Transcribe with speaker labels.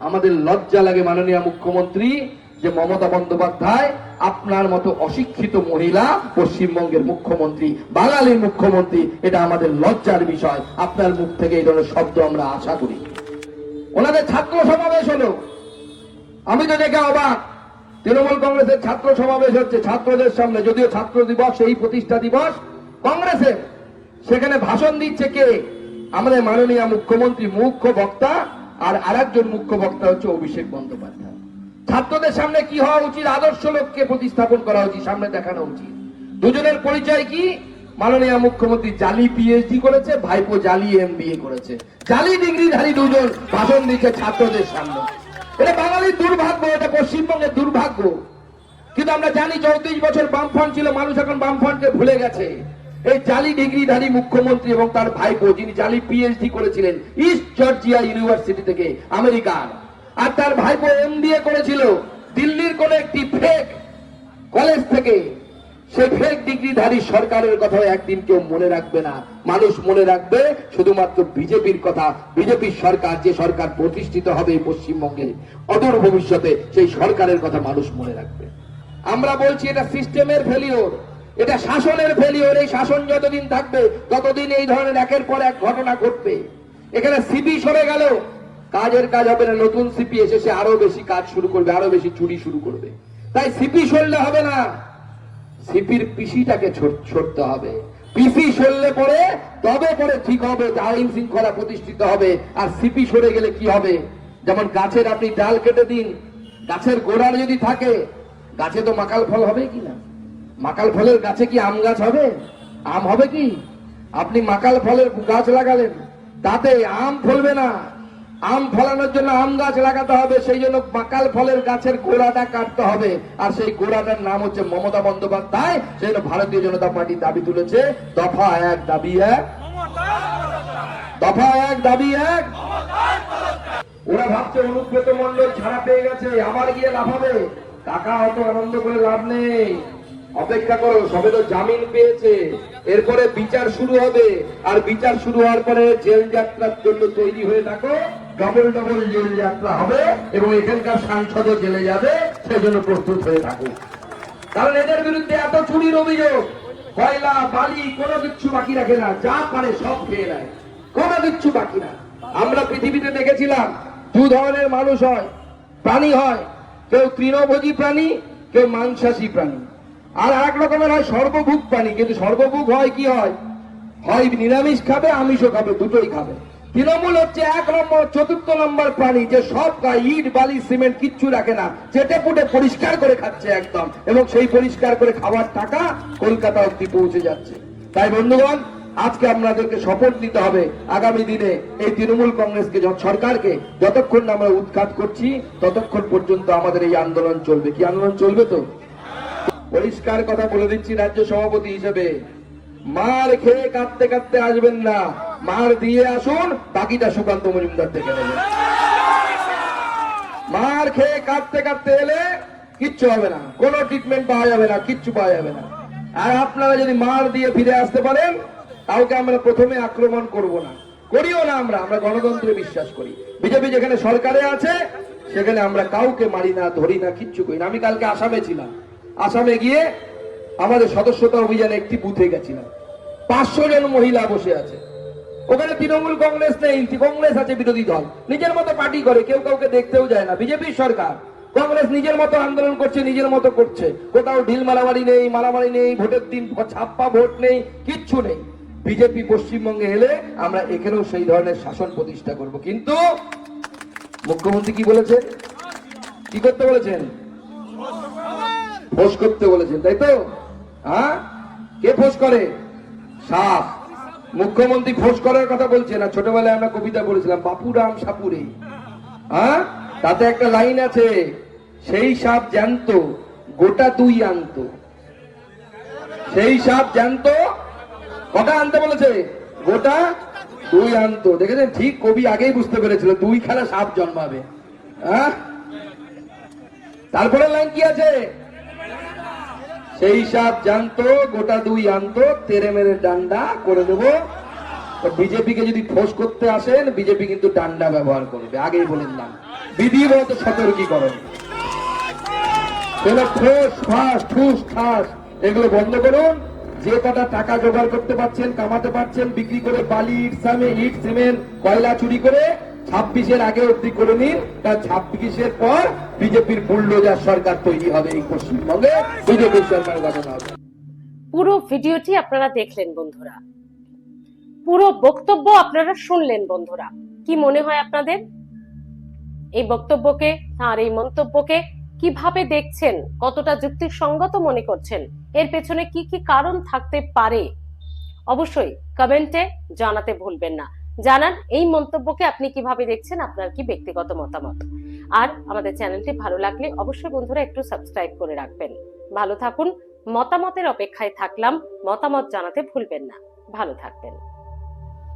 Speaker 1: আমাদের লজ্জা লাগে মাননীয় মুখ্যমন্ত্রী যে মমতা বন্দ্যোপাধ্যায় আপনার মতো অশিক্ষিত মহিলা পশ্চিমবঙ্গের মুখ্যমন্ত্রী, বাঙালির মুখ্যমন্ত্রী, এটা আমাদের লজ্জার বিষয়। আপনার মুখ থেকে এই ধরনের শব্দ আমরা আশা করি। ওনাদের ছাত্র সমাবেশ হলো। আমি তো দেখে অবাক। তৃণমূল কংগ্রেসের ছাত্র সমাবেশ হচ্ছে ছাত্রদের সামনে, যদিও ছাত্র দিবস, এই প্রতিষ্ঠা দিবস কংগ্রেসের। সেখানে ভাষণ দিচ্ছে কে? আমাদের মাননীয় মুখ্যমন্ত্রী, মুখ্য বক্তা আর আরেকজন মুখ্য বক্তা হচ্ছে অভিষেক বন্দ্যোপাধ্যায়। ছাত্রদের সামনে কি হওয়া উচিত? আদর্শ লোককে প্রতিস্থাপন করা উচিত, সামনে দেখানো উচিত। দুজনের পরিচয় কি? মাননীয় মুখ্যমন্ত্রী জালি পিএইচডি করেছে, ভাইপো জালি এম করেছে। জালি ডিগ্রিধারী দুজন ভাষণ দিচ্ছে ছাত্রদের সামনে। এটা বাঙালির দুর্ভাগ্য, এটা পশ্চিমবঙ্গের দুর্ভাগ্য। কিন্তু আমরা জানি চৌত্রিশ বছর বামফ্রন্ট ছিল, মানুষ এখন বামফ্রন্টকে ভুলে গেছে। এই জালি ডিগ্রিধারী মুখ্যমন্ত্রী এবং তার ভাইপো, যিনি জালি পিএইচডি করেছিলেন ইস্ট জর্জিয়া ইউনিভার্সিটি থেকে, আমেরিকার। আর তার ভাইপো এমবিএ করেছিল, দিল্লির কোন একটি ফেক কলেজ থেকে। সেই ফেক ডিগ্রিধারী সরকারের কথা একদিন কেউ মনে রাখবে না। মানুষ মনে রাখবে, শুধুমাত্র বিজেপির কথা। বিজেপির সরকার, যে সরকার প্রতিষ্ঠিত হবে পশ্চিমবঙ্গে, অদূর ভবিষ্যতে সেই সরকারের কথা মানুষ মনে রাখবে। আমরা বলছি এটা সিস্টেমের ফেলিওর এটা শাসনের ফেলিওর এই শাসন যতদিন থাকবে, ততদিন এই ধরনের একের পর এক ঘটনা ঘটবে। এখানে সিপি সরে গেল। কাজের কাজ হবে না, নতুন সিপি এসে সে আরও বেশি কাজ শুরু করবে, আরও বেশি চুরি শুরু করবে। তাই সিপি সরলে হবে না। সিপির পিসিটাকে ছড়তে হবে। পিসি সরলে পরে, তবে পরে ঠিক হবে, আইন শৃঙ্খলা প্রতিষ্ঠিত হবে। আর সিপি সরে গেলে কি হবে? যেমন গাছের আপনি ডাল কেটে দিন, গাছের গোড়ার যদি থাকে, গাছে তো মাকাল ফল হবে কি না মাকাল ফলের গাছে কি আম গাছ হবে? আম হবে কি? আপনি মাকাল ফলের গাছ লাগালেন, তাতে আম ফলবে না। আম ফলানোর জন্য আম গাছ লাগাতে হবে, সেই জন্য মাকাল ফলের গাছের গোড়াটা কাটতে হবে। আর সেই গোড়াটার নাম হচ্ছে মমতা বন্দ্যোপাধ্যায়, সেই জন্য ভারতীয় জনতা পার্টি দাবি তুলেছে, দফা এক, দাবি এক। দফা এক, দাবি এক। ওরা ভাবছে অনুব্রত মন্ডল ছাড়া পেয়ে গেছে, আবার গিয়ে লাভ হবে টাকা অত আনন্দ করে লাভ নেই। অপেক্ষা করো, সবে তো জামিন পেয়েছে। এরপরে বিচার শুরু হবে। আর বিচার শুরু হওয়ার পরে জেল যাত্রার জন্য তৈরি হয়ে থাকো। ডবল ডবল জেল যাত্রা হবে এবং এখানকার সাংসদও জেলে যাবে, সেজন্য প্রস্তুত হয়ে থাকো। কারণ এদের বিরুদ্ধে এত চুরির অভিযোগ। কয়লা, বালি, কোনো কিচ্ছু বাকি রাখে না। যা পারে সব খেয়ে নেয়। কোনো কিচ্ছু বাকি না। আমরা পৃথিবীতে দেখেছিলাম, দু ধরনের মানুষ হয়। প্রাণী হয়। কেউ তৃণভোজী প্রাণী, কেউ মাংসাশী প্রাণী। আর এক রকমের হয় সর্বভুক প্রাণী কিন্তু সর্বভুক হয় কি হয়? হয় নিরামিষ খাবে, আমিষও খাবে, দুটোই খাবে। তৃণমূল হচ্ছে এক নম্বর, চতুর্থ নম্বর প্রাণী, যে সব ইট, বালি, সিমেন্ট কিচ্ছু রাখে না। চেটে পুটে পরিষ্কার করে খাচ্ছে একদম, এবং সেই পরিষ্কার করে খাওয়ার টাকা কলকাতা অব্দি পৌঁছে যাচ্ছে। তাই বন্ধুগণ, আজকে আপনাদেরকে শপথ নিতে হবে। আগামী দিনে এই তৃণমূল কংগ্রেসকে সরকারকে, যতক্ষণ আমরা উৎখাত করছি, ততক্ষণ পর্যন্ত আমাদের এই আন্দোলন চলবে। কি আন্দোলন চলবে তো? পরিষ্কার কথা বলে দিচ্ছি রাজ্য সভাপতি হিসেবে। মার খেয়ে কাঁদতে কাঁদতে আসবেন না। মার দিয়ে আসুন, বাকিটা সুকান্ত মজুমদার থেকে নেবেন মার খেয়ে কাঁদতে কাঁদতে এলে কিচ্ছু হবে না। কোনো ট্রিটমেন্ট পাওয়া যাবে না, কিচ্ছু পাওয়া যাবে না। আর আপনারা যদি মার দিয়ে ফিরে আসতে পারেন, কাউকে আমরা প্রথমে আক্রমণ করব না। করিও না আমরা আমরা গণতন্ত্রে বিশ্বাস করি। বিজেপি যেখানে সরকারে আছে, সেখানে আমরা কাউকে মারি না, ধরি না, কিচ্ছু করি না। আমি কালকে আসামে ছিলাম। আসামে গিয়ে আমাদের সদস্যতা অভিযানে একটি বুথে গেছিলাম। পাঁচশো জন মহিলা বসে আছে। ওখানে তৃণমূল কংগ্রেস নেই, কংগ্রেস আছে বিরোধী দল। নিজের মতো পার্টি করে, কেউ কাউকে দেখতেও যায় না। বিজেপির সরকার, কংগ্রেস নিজের মতো আন্দোলন করছে, নিজের মতো করছে। কোথাও ঢিল মারামারি নেই মারামারি নেই, ভোটের দিন ছাপ্পা ভোট নেই, কিচ্ছু নেই। বিজেপি পশ্চিমবঙ্গে এলে আমরা এখানেও সেই ধরনের শাসন প্রতিষ্ঠা করব। কিন্তু মুখ্যমন্ত্রী কি বলেছে কি করতে বলেছেন? ফোস করতে বলেছেন, তাই তো? হ্যাঁ? কে ফোস করে? সাপ মুখ্যমন্ত্রী ফোস করার কথা বলছে না ছোটবেলায় আমরা কবিতা বলেছিলাম বাপুরাম সাপুরে। হ্যাঁ? তাতে একটা লাইন আছে, সেই সাপ জ্যান্ত, গোটা দুই আনত। সেই সাপ জ্যান্ত, কটা আনতে বলেছে? গোটা দুই আনতো। দেখেছেন? ঠিক কবি আগেই বুঝতে পেরেছিল দুই খেলা সাপ জন্মাবে। হ্যাঁ? তারপরে লাইন কি আছে? সেই সাপ জানতো, গোটা দুই আনতো, তেরে মেরে ডান্ডা করে দেব। তো বিজেপিকে যদি ঠোস করতে আসেন, বিজেপি কিন্তু ডান্ডা ব্যবহার করবে। আগেই বলে দিলাম বিধিবদ্ধ সতর্কীকরণ। ফাঁস এগুলো বন্ধ করুন। যে কটা টাকা জোগাড় করতে পারছেন, কামাতে পারছেন, বিক্রি করে বালি ইট সামে ইট, সিমেন্ট, কয়লা চুরি করে ছাব্বিশের আগে অব্দি করে নিন। কারণ ছাব্বিশের পর বিজেপির বুল্ডোজার সরকার তৈরি হবে এই পশ্চিমবঙ্গে। বিজেপির সরকার গঠন হবে
Speaker 2: পুরো ভিডিওটি আপনারা দেখলেন বন্ধুরা। পুরো বক্তব্য আপনারা শুনলেন বন্ধুরা। কি মনে হয় আপনাদের? এই বক্তব্যকে, তার এই মন্তব্যকে কীভাবে দেখছেন? কতটা যুক্তিসঙ্গত মনে করছেন? এর পেছনে কি কি কারণ থাকতে পারে? অবশ্যই কমেন্টে জানাতে ভুলবেন না। জানান এই মন্তব্যকে আপনি কীভাবে দেখছেন, আপনার কি ব্যক্তিগত মতামত? আর আমাদের চ্যানেলটি ভালো লাগলে অবশ্যই বন্ধুরা একটু সাবস্ক্রাইব করে রাখবেন। ভালো থাকুন, মতামতের অপেক্ষায় থাকলাম, মতামত জানাতে ভুলবেন না। ভালো থাকবেন।